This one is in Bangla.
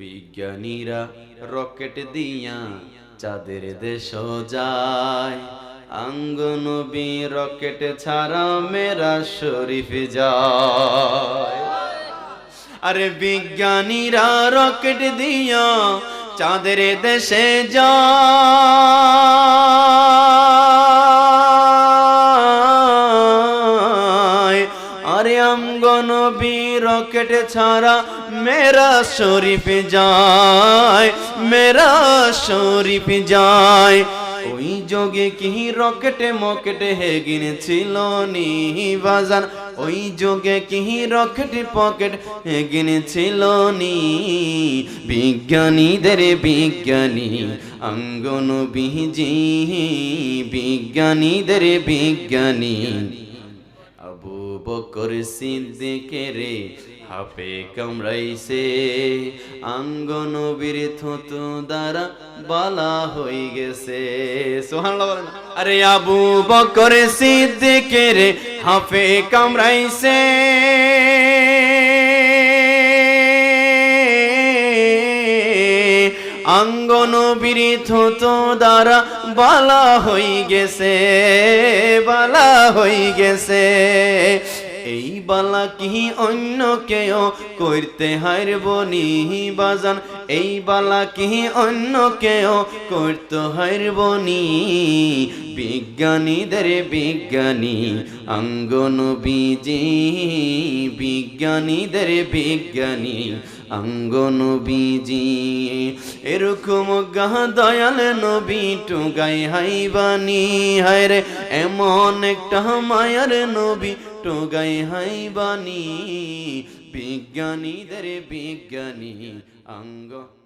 বিজ্ঞানীরা রকেট দিয়া চাঁদের দেশ যায়। আঙ্গনবী রকেট ছাড়া মেরা শরীফ যায়। আরে বিজ্ঞানীরা রকেট দিয়া চাঁদের দেশে যায়। আরে আমগনবী রকেট ছাড়া মেরা শরীফ যায়, মেরা শরীফ যায়। ওই যোগে কি রকেটে মকেটে হে গিনেছিল নি বাজান ওই যোগে কি রকেট পকেট হে গিনেছিল নি? বিজ্ঞানীদের বিজ্ঞানী অঙ্গন বিজি বিজ্ঞানীদের বিজ্ঞানী। আবু বকর সিদ্দিকেরে হাফে কামড়াইছে আঙ্গন বীর থুতু দ্বারা বালা হয়ে গেছে? আরে আবু বকর সিদ্দিকেরে হাফে কামড়াইছে আঙ্গন বিরিথত দ্বারা বালা হই গেছে, বালা হই গেছে। এই বালা কি অন্য কেউ করতে হারব নি বাজান? এই বালা কি অন্য কেউ করতে হারব নি বিজ্ঞানীদের বিজ্ঞানী অঙ্গন বিজি বিজ্ঞানীদের বিজ্ঞানী অঙ্গন বিজি এরকম গাহ দয়াল নবী টুগাই হাইবানি হায় রে এমন একটা মায়ার নবী টুগাই হাইবানি, বিজ্ঞানীদের বিজ্ঞানী অঙ্গ